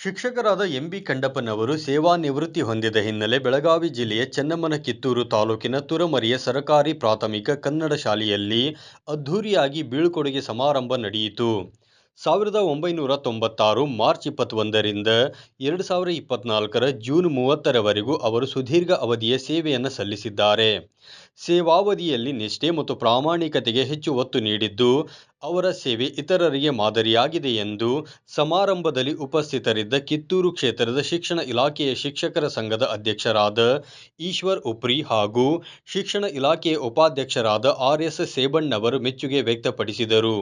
ಶಿಕ್ಷಕರಾದ ಎಂಬಿ ಕಂಡಪ್ಪನವರು ಸೇವಾ ನಿವೃತ್ತಿ ಹೊಂದಿದ ಹಿನ್ನೆಲೆ ಬೆಳಗಾವಿ ಜಿಲ್ಲೆಯ ಚೆನ್ನಮ್ಮನ ಕಿತ್ತೂರು ತಾಲೂಕಿನ ತುರಮರಿಯ ಸರಕಾರಿ ಪ್ರಾಥಮಿಕ ಕನ್ನಡ ಶಾಲೆಯಲ್ಲಿ ಅದ್ಧೂರಿಯಾಗಿ ಬೀಳ್ಕೊಡುಗೆ ಸಮಾರಂಭ ನಡೆಯಿತು. ಸಾವಿರದ ಒಂಬೈನೂರ ತೊಂಬತ್ತಾರು ಮಾರ್ಚ್ ಇಪ್ಪತ್ತೊಂದರಿಂದ ಎರಡು ಸಾವಿರ ಇಪ್ಪತ್ನಾಲ್ಕರ ಜೂನ್ ಮೂವತ್ತರವರೆಗೂ ಅವರು ಸುದೀರ್ಘ ಅವಧಿಯ ಸೇವೆಯನ್ನು ಸಲ್ಲಿಸಿದ್ದಾರೆ. ಸೇವಾವಧಿಯಲ್ಲಿ ನಿಷ್ಠೆ ಮತ್ತು ಪ್ರಾಮಾಣಿಕತೆಗೆ ಹೆಚ್ಚು ಒತ್ತು ನೀಡಿದ್ದು, ಅವರ ಸೇವೆ ಇತರರಿಗೆ ಮಾದರಿಯಾಗಿದೆ ಎಂದು ಸಮಾರಂಭದಲ್ಲಿ ಉಪಸ್ಥಿತರಿದ್ದ ಕಿತ್ತೂರು ಕ್ಷೇತ್ರದ ಶಿಕ್ಷಣ ಇಲಾಖೆಯ ಶಿಕ್ಷಕರ ಸಂಘದ ಅಧ್ಯಕ್ಷರಾದ ಈಶ್ವರ್ ಉಪ್ರಿ ಹಾಗೂ ಶಿಕ್ಷಣ ಇಲಾಖೆಯ ಉಪಾಧ್ಯಕ್ಷರಾದ ಆರ್. ಎಸ್. ಸೇಬಣ್ಣವರು ಮೆಚ್ಚುಗೆ ವ್ಯಕ್ತಪಡಿಸಿದರು.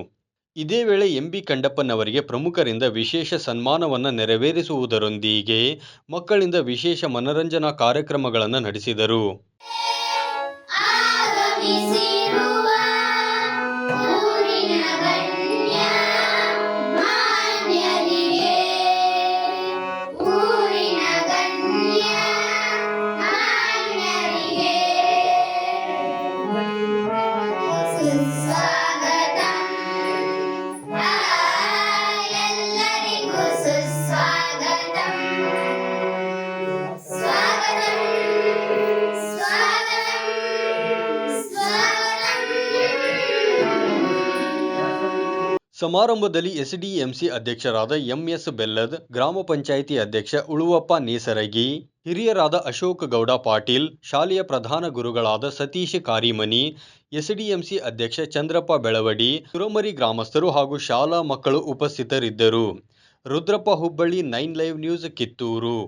ಇದೇ ವೇಳೆ ಎಂಬಿ ಕಂಡಪ್ಪನವರಿಗೆ ಪ್ರಮುಖರಿಂದ ವಿಶೇಷ ಸನ್ಮಾನವನ್ನು ನೆರವೇರಿಸುವುದರೊಂದಿಗೆ ಮಕ್ಕಳಿಂದ ವಿಶೇಷ ಮನರಂಜನಾ ಕಾರ್ಯಕ್ರಮಗಳನ್ನು ನಡೆಸಿದರು. ಆಗಮಿಸಿರುವ ಸಮಾರಂಭದಲ್ಲಿ ಎಸ್ಡಿಎಂಸಿ ಅಧ್ಯಕ್ಷರಾದ ಎಂಎಸ್ ಬೆಲ್ಲದ್, ಗ್ರಾಮ ಪಂಚಾಯಿತಿ ಅಧ್ಯಕ್ಷ ಉಳುವಪ್ಪ ನೇಸರಗಿ, ಹಿರಿಯರಾದ ಅಶೋಕ್ ಗೌಡ ಪಾಟೀಲ್, ಶಾಲೆಯ ಪ್ರಧಾನ ಗುರುಗಳಾದ ಸತೀಶ್ ಕಾರಿಮನಿ, ಎಸ್ಡಿಎಂಸಿ ಅಧ್ಯಕ್ಷ ಚಂದ್ರಪ್ಪ ಬೆಳವಡಿ, ತುರಮರಿ ಗ್ರಾಮಸ್ಥರು ಹಾಗೂ ಶಾಲಾ ಮಕ್ಕಳು ಉಪಸ್ಥಿತರಿದ್ದರು. Rudrappa Hubballi nine live news Kittur